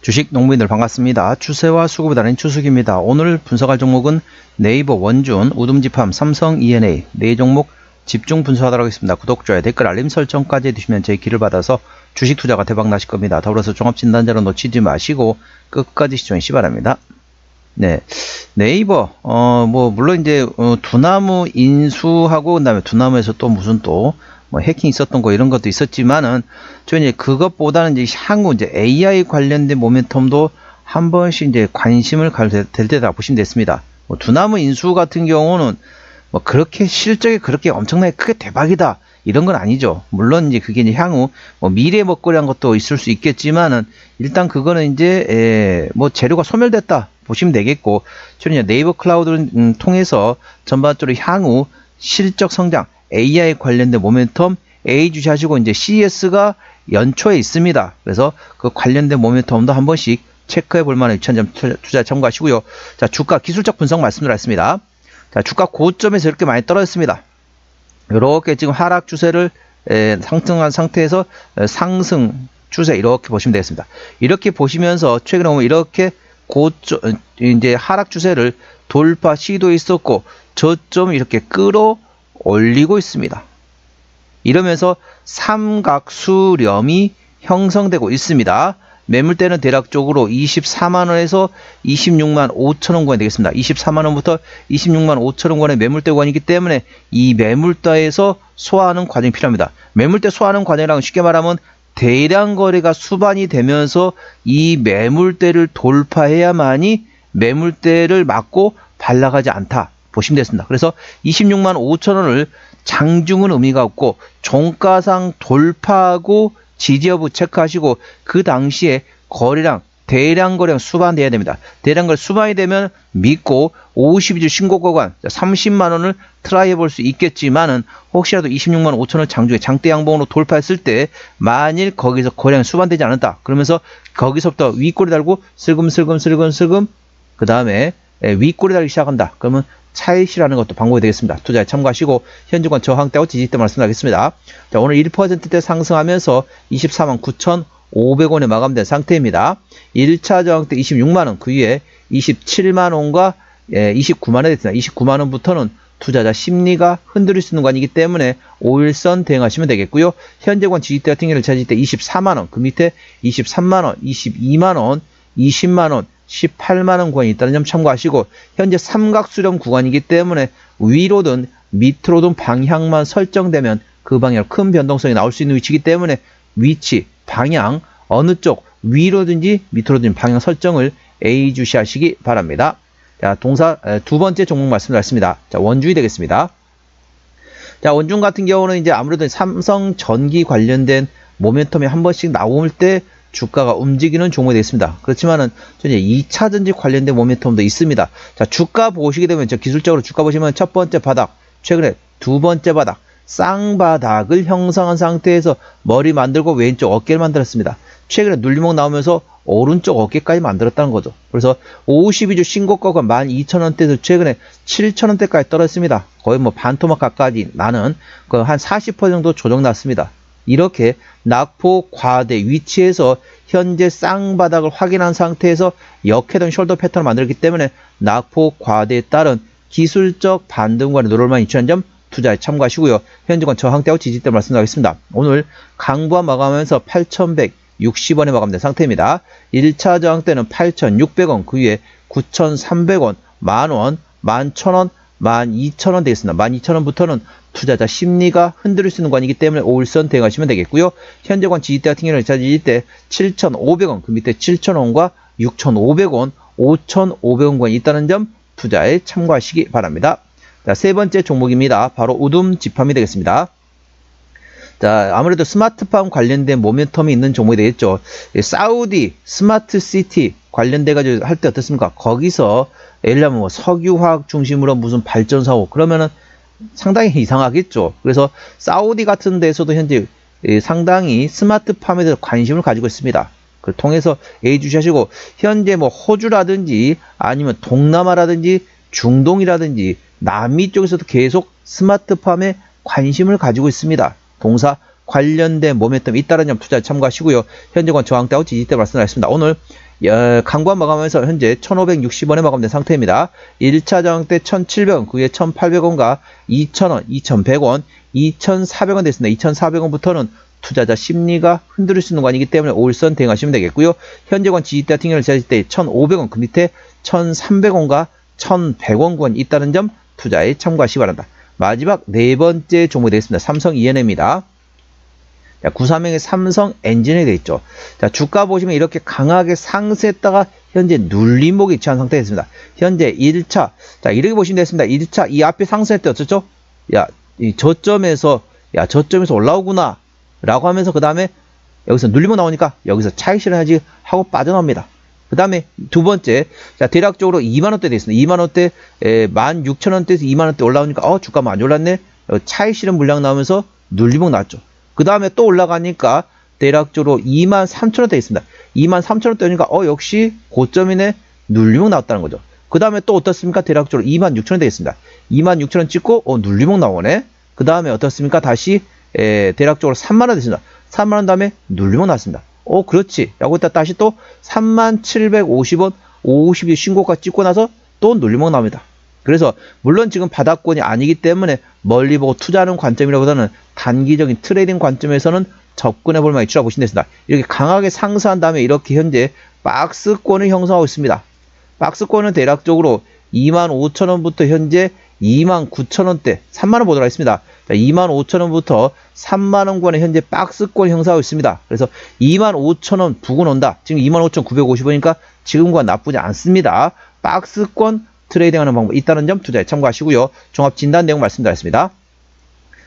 주식 농민들 반갑습니다. 추세와 수급에 따른 추석입니다. 오늘 분석할 종목은 네이버 원준, 우둠지팜, 삼성 E&A 네 종목 집중 분석하도록 하겠습니다. 구독, 좋아요, 댓글, 알림 설정까지 해주시면 제 길을 받아서 주식 투자가 대박 나실 겁니다. 더불어서 종합진단자로 놓치지 마시고 끝까지 시청해 주시 바랍니다. 네, 네이버 어 뭐 물론 이제 어, 두나무 인수하고 그 다음에 두나무에서 또 무슨 또 뭐 해킹 있었던 거 이런 것도 있었지만은 저 이제 그것보다는 이제 향후 이제 AI 관련된 모멘텀도 한 번씩 이제 관심을 가질 때다 보시면 됐습니다. 뭐 두나무 인수 같은 경우는 뭐 그렇게 실적이 그렇게 엄청나게 크게 대박이다 이런 건 아니죠. 물론 이제 그게 이제 향후 뭐 미래 먹거리한 것도 있을 수 있겠지만은 일단 그거는 이제 에, 뭐 재료가 소멸됐다 보시면 되겠고 저는 네이버 클라우드를 음, 통해서 전반적으로 향후 실적 성장 AI 관련된 모멘텀 A 주시 하시고 이제 CS가 연초에 있습니다. 그래서 그 관련된 모멘텀도 한 번씩 체크해 볼 만한 유천점 투자 참고하시고요. 자, 주가 기술적 분석 말씀드렸습니다. 자, 주가 고점에서 이렇게 많이 떨어졌습니다. 이렇게 지금 하락 추세를 에, 상승한 상태에서 에, 상승 추세 이렇게 보시면 되겠습니다. 이렇게 보시면서 최근에 보면 이렇게 고점 이제 하락 추세를 돌파 시도 있었고 저점 이렇게 끌어 올리고 있습니다. 이러면서 삼각수렴이 형성되고 있습니다. 매물대는 대략적으로 24만원에서 26만 5천원권이 되겠습니다. 24만원부터 26만 5천원권의 매물대 구간이기 때문에 이 매물대에서 소화하는 과정이 필요합니다. 매물대 소화하는 과정이랑 쉽게 말하면 대량 거래가 수반이 되면서 이 매물대를 돌파해야만이 매물대를 막고 발라가지 않다. 보시면 됐습니다. 그래서 26만 5천 원을 장중은 의미가 없고 종가상 돌파하고 지지 여부 체크하시고 그 당시에 거래량 대량 거래량 수반돼야 됩니다. 대량 거래 수반이 되면 믿고 52주 신고 구간 30만 원을 트라이 해볼 수 있겠지만은 혹시라도 26만 5천 원 장중에 장대 양봉으로 돌파했을 때 만일 거기서 거래량 수반되지 않았다 그러면서 거기서부터 윗꼬리 달고 슬금슬금 슬금슬금 그 다음에 윗꼬리 달기 시작한다. 그러면 차익이라는 것도 방법이 되겠습니다. 투자에 참고하시고 현재권 저항대와 지지대 말씀드리겠습니다. 자, 오늘 1%대 상승하면서 24만 9,500원에 마감된 상태입니다. 1차 저항대 26만원, 그 위에 27만원과 29만원 됐습니다. 29만원부터는 투자자 심리가 흔들릴 수 있는 관이기 때문에 5일선 대응하시면 되겠고요. 현재권 지지대 같은 경우를 찾을 때 24만원, 그 밑에 23만원, 22만원, 20만원, 18만원 구간이 있다는 점 참고하시고 현재 삼각수렴 구간이기 때문에 위로든 밑으로든 방향만 설정되면 그 방향 큰 변동성이 나올 수 있는 위치이기 때문에 위치, 방향 어느 쪽 위로든지 밑으로든 방향 설정을 A 주시하시기 바랍니다. 자, 동사 두 번째 종목 말씀드렸습니다. 자, 원주의 되겠습니다. 자, 원중 같은 경우는 이제 아무래도 삼성 전기 관련된 모멘텀이 한 번씩 나올 때 주가가 움직이는 종목이 되겠습니다. 그렇지만은 이제 2차 전지 관련된 모멘텀도 있습니다. 자, 주가 보시게 되면 저 기술적으로 주가 보시면 첫 번째 바닥, 최근에 두 번째 바닥, 쌍바닥을 형성한 상태에서 머리 만들고 왼쪽 어깨를 만들었습니다. 최근에 눌림목 나오면서 오른쪽 어깨까지 만들었다는 거죠. 그래서 52주 신고가가 12,000원대에서 최근에 7,000원대까지 떨어졌습니다. 거의 뭐 반토막 가까이 나는 그 한 40% 정도 조정 났습니다. 이렇게 낙폭 과대 위치에서 현재 쌍바닥을 확인한 상태에서 역회전 숄더 패턴을 만들었기 때문에 낙폭 과대에 따른 기술적 반등과 노럴만 이치한 점 투자에 참고하시고요. 현재권 저항대와 지지대 말씀드리겠습니다. 오늘 강부와 마감하면서 8,160원에 마감된 상태입니다. 1차 저항대는 8,600원, 그 위에 9,300원, 만원, 11,000원, 12,000원 되겠습니다. 12,000원부터는 투자자 심리가 흔들릴 수 있는 관이기 때문에 5일선 대응하시면 되겠고요. 현재관 지지대 같은 경우는 지지대 7,500원, 그 밑에 7,000원과 6,500원, 5,500원권이 있다는 점 투자에 참고하시기 바랍니다. 자, 세 번째 종목입니다. 바로 우둠 지팜이 되겠습니다. 자, 아무래도 스마트팜 관련된 모멘텀이 있는 종목이 되겠죠. 사우디 스마트 시티 관련돼 가지고 할 때 어떻습니까? 거기서 예를 들면 뭐 석유화학 중심으로 무슨 발전사고 그러면은 상당히 이상하겠죠. 그래서 사우디 같은 데서도 현재 상당히 스마트팜에 대해서 관심을 가지고 있습니다. 그걸 통해서 예의주시하시고 현재 뭐 호주라든지 아니면 동남아라든지 중동이라든지 남미 쪽에서도 계속 스마트팜에 관심을 가지고 있습니다. 동사 관련된 모멘텀 이 잇따른 점 투자 참고하시고요. 현재권 저항대하고 지지대 말씀드렸습니다. 오늘 어, 강관 마감하면서 현재 1,560원에 마감된 상태입니다. 1차 저항 때 1,700원, 그 후에 1,800원과 2,000원, 2,100원, 2,400원 됐습니다. 2,400원부터는 투자자 심리가 흔들릴 수 있는 관이기 때문에 올선 대응하시면 되겠고요. 현재관 지지대 같은 경우를 제할 때 1,500원, 그 밑에 1,300원과 1,100원 구간이 있다는 점 투자에 참고하시기 바랍니다. 마지막 네 번째 종목이 되겠습니다. 삼성 ENM입니다. 자, 930의 삼성 엔진이 되어 있죠. 자, 주가 보시면 이렇게 강하게 상승했다가 현재 눌림목에 위치한 상태가 있습니다. 현재 1차. 자, 이렇게 보시면 되겠습니다. 1차, 이 앞에 상승할 때 어쩌죠? 야, 이 저점에서, 야, 저점에서 올라오구나. 라고 하면서 그 다음에 여기서 눌림목 나오니까 여기서 차익 실현하지 하고 빠져나옵니다. 그 다음에 두 번째, 자, 대략적으로 2만원대 되어 있습니다. 2만원대, 16,000원대에서 2만원대 올라오니까, 어, 주가 많이 올랐네? 어, 차익 실현 물량 나오면서 눌림목 나왔죠. 그 다음에 또 올라가니까 대략적으로 2만 3천원 대 있습니다. 2만 3천원 대니까 어 역시 고점이네 눌림목 나왔다는 거죠. 그 다음에 또 어떻습니까? 대략적으로 2만 6천원 대 있습니다. 2만 6천원 찍고 어 눌림목 나오네. 그 다음에 어떻습니까? 다시 에, 대략적으로 3만원 됐습니다. 3만원 다음에 눌림목 나왔습니다. 어 그렇지. 라고 했다 다시 또 3만 750원 50이 신고가 찍고 나서 또 눌림목 나옵니다. 그래서 물론 지금 바닥권이 아니기 때문에 멀리 보고 투자하는 관점이라보다는 단기적인 트레이딩 관점에서는 접근해 볼 만한 위치라고 보시면 됩니다. 이렇게 강하게 상승한 다음에 이렇게 현재 박스권을 형성하고 있습니다. 박스권은 대략적으로 25,000원부터 현재 29,000원대 3만원 보도록 하겠습니다. 자, 25,000원부터 3만원권의 현재 박스권 형성하고 있습니다. 그래서 25,000원 부근 온다. 지금 25,950원이니까 지금과 나쁘지 않습니다. 박스권 트레이딩하는 방법 있다는 점 투자에 참고하시고요. 종합 진단 내용 말씀드렸습니다.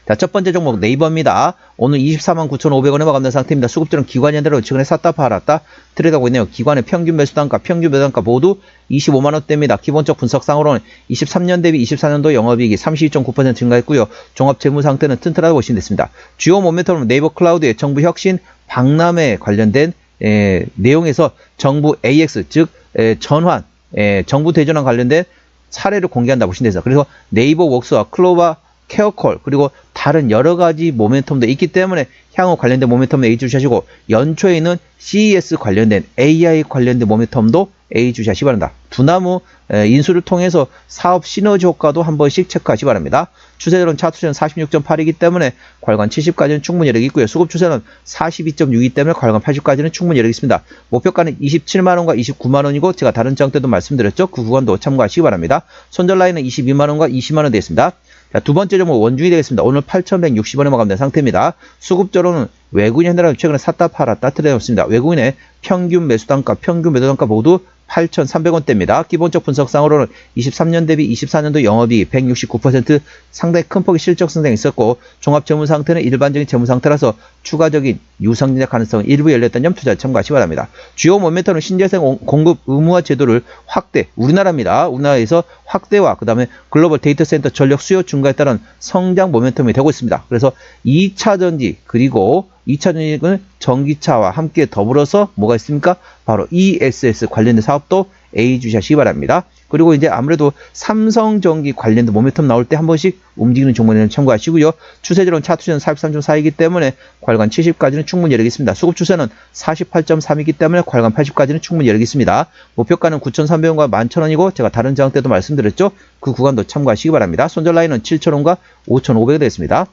자, 첫 번째 종목 네이버입니다. 오늘 24만 9,500원에 마감된 상태입니다. 수급들은 기관 연대로 최근에 샀다 팔았다 트레이드하고 있네요. 기관의 평균 매수 단가, 평균 매도 단가 모두 25만원대입니다. 기본적 분석상으로는 23년 대비 24년도 영업이익이 32.9% 증가했고요. 종합 재무 상태는 튼튼하다고 보시면 됐습니다. 주요 모멘텀은 네이버 클라우드의 정부 혁신 박람회 관련된 에, 내용에서 정부 AX 즉 에, 전환 에, 정부 대전환 관련된 사례를 공개한다 보시면 되죠. 그래서 네이버 웍스와 클로바 케어콜 그리고 다른 여러 가지 모멘텀도 있기 때문에 향후 관련된 모멘텀도 A 주시하시고 연초에는 CES 관련된 AI 관련된 모멘텀도 A 주시하시 바랍니다. 두나무 인수를 통해서 사업 시너지 효과도 한 번씩 체크하시 바랍니다. 추세로는 차트는 46.8이기 때문에 괄관 70까지는 충분히 여력이 있고요. 수급 추세는 42.6이기 때문에 괄관 80까지는 충분히 여력이 있습니다. 목표가는 27만원과 29만원이고 제가 다른 장 때도 말씀드렸죠. 그 구간도 참고하시기 바랍니다. 손절 라인은 22만원과 20만원 되어 있습니다. 자, 두 번째 종목 원중이 되겠습니다. 오늘 8,160원에 마감된 상태입니다. 수급적으로는 외국인 현대라는 최근에 샀다 팔았다 트레이드였습니다. 외국인의 평균 매수 단가, 평균 매도 단가 모두 8,300원대입니다. 기본적 분석상으로는 23년 대비 24년도 영업이 169% 상당히 큰 폭의 실적 성장이 있었고 종합 재무 상태는 일반적인 재무 상태라서 추가적인 유상증자 가능성은 일부 열렸다는 점 투자 참고하시기 바랍니다. 주요 모멘텀은 신재생 공급 의무화 제도를 확대, 우리나라입니다. 우리나라에서 확대와 그 다음에 글로벌 데이터 센터 전력 수요 증가에 따른 성장 모멘텀이 되고 있습니다. 그래서 2차 전지 그리고 2차 전지는 전기차와 함께 더불어서 뭐가 있습니까? 바로 ESS 관련된 사업도 A 주시하시기 바랍니다. 그리고 이제 아무래도 삼성전기 관련된 모멘텀 나올 때 한 번씩 움직이는 종목에는 참고하시고요. 추세적으로는 차트는 43.4이기 때문에 괄관 70까지는 충분히 여력이 있습니다. 수급 추세는 48.3이기 때문에 괄관 80까지는 충분히 여력이 있습니다. 목표가는 9,300원과 11,000원이고 제가 다른 장 때도 말씀드렸죠. 그 구간도 참고하시기 바랍니다. 손절 라인은 7,000원과 5,500원 되겠습니다.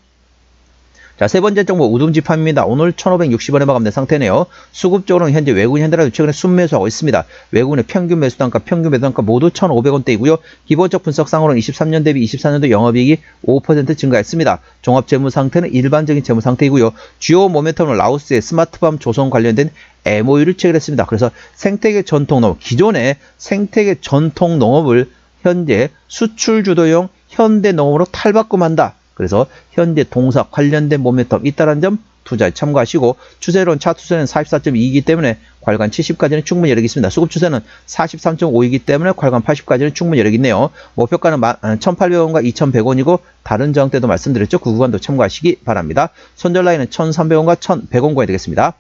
자, 세 번째 종목 우동지판입니다. 오늘 1,560원에 마감된 상태네요. 수급적으로는 현재 외국인 현대라도 최근에 순매수하고 있습니다. 외국인의 평균 매수 단가, 평균 매도 단가 모두 1,500원대이고요. 기본적 분석상으로는 23년 대비 24년도 영업이익이 5% 증가했습니다. 종합 재무 상태는 일반적인 재무 상태이고요. 주요 모멘텀은 라오스의 스마트팜 조성 관련된 MOU를 체결했습니다. 그래서 생태계 전통 농업, 기존의 생태계 전통 농업을 현재 수출 주도형 현대 농업으로 탈바꿈한다. 그래서 현재 동사 관련된 모멘텀 있다는 점 투자에 참고하시고 추세론 차트세는 44.2이기 때문에 괄관 70까지는 충분히 여력이 있습니다. 수급 추세는 43.5이기 때문에 괄관 80까지는 충분히 여력이 있네요. 목표가는 1,800원과 아, 2,100원이고 다른 저항 때도 말씀드렸죠. 그 구간도 참고하시기 바랍니다. 손절 라인은 1,300원과 1,100원 구간이 되겠습니다.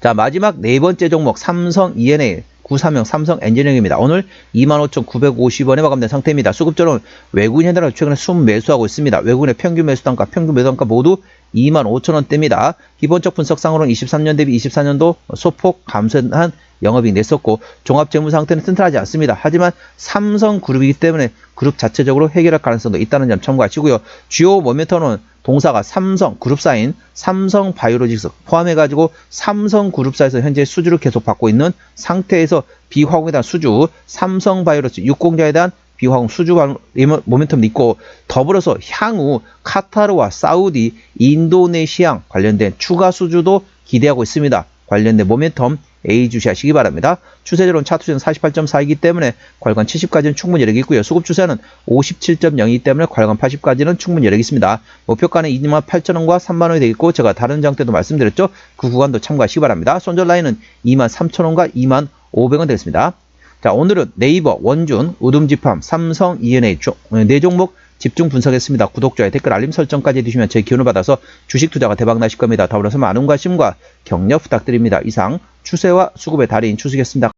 자 마지막 네 번째 종목 삼성 ENA 930 삼성 엔지니어링입니다. 오늘 25,950원에 마감된 상태입니다. 수급적으로는 외국인 현대라 최근에 순 매수하고 있습니다. 외국인의 평균 매수 단가, 평균 매도 단가 모두 25,000원대입니다. 기본적 분석상으로는 23년 대비 24년도 소폭 감소한 영업이익 냈었고 종합 재무 상태는 튼튼하지 않습니다. 하지만 삼성 그룹이기 때문에 그룹 자체적으로 해결할 가능성도 있다는 점 참고하시고요. 주요 모멘텀은 동사가 삼성 그룹사인 삼성 바이오로직스 포함해가지고 삼성 그룹사에서 현재 수주를 계속 받고 있는 상태에서 비화공에 대한 수주, 삼성 바이오로직스 육공자에 대한 비화공 수주 관- 모멘텀도 있고 더불어서 향후 카타르와 사우디, 인도네시아 관련된 추가 수주도 기대하고 있습니다. 관련된 모멘텀 A 주시하시기 바랍니다. 추세적으로는 차트는 48.4이기 때문에 괄관 70까지는 충분히 여력이 있고요. 수급 추세는 57.0이기 때문에 괄관 80까지는 충분히 여력이 있습니다. 목표가는 28,000원과 3만원이 되겠고 제가 다른 장 때도 말씀드렸죠. 그 구간도 참고하시기 바랍니다. 손절 라인은 23,000원과 25,500원 되겠습니다. 자, 오늘은 네이버, 원준, 우둠지팜, 삼성, ENA 조- 네 종목 집중 분석했습니다. 구독, 좋아요, 댓글, 알림 설정까지 해주시면 제 기운을 받아서 주식 투자가 대박 나실 겁니다. 더불어서 많은 관심과 격려 부탁드립니다. 이상 추세와 수급의 달인 추수겠습니다.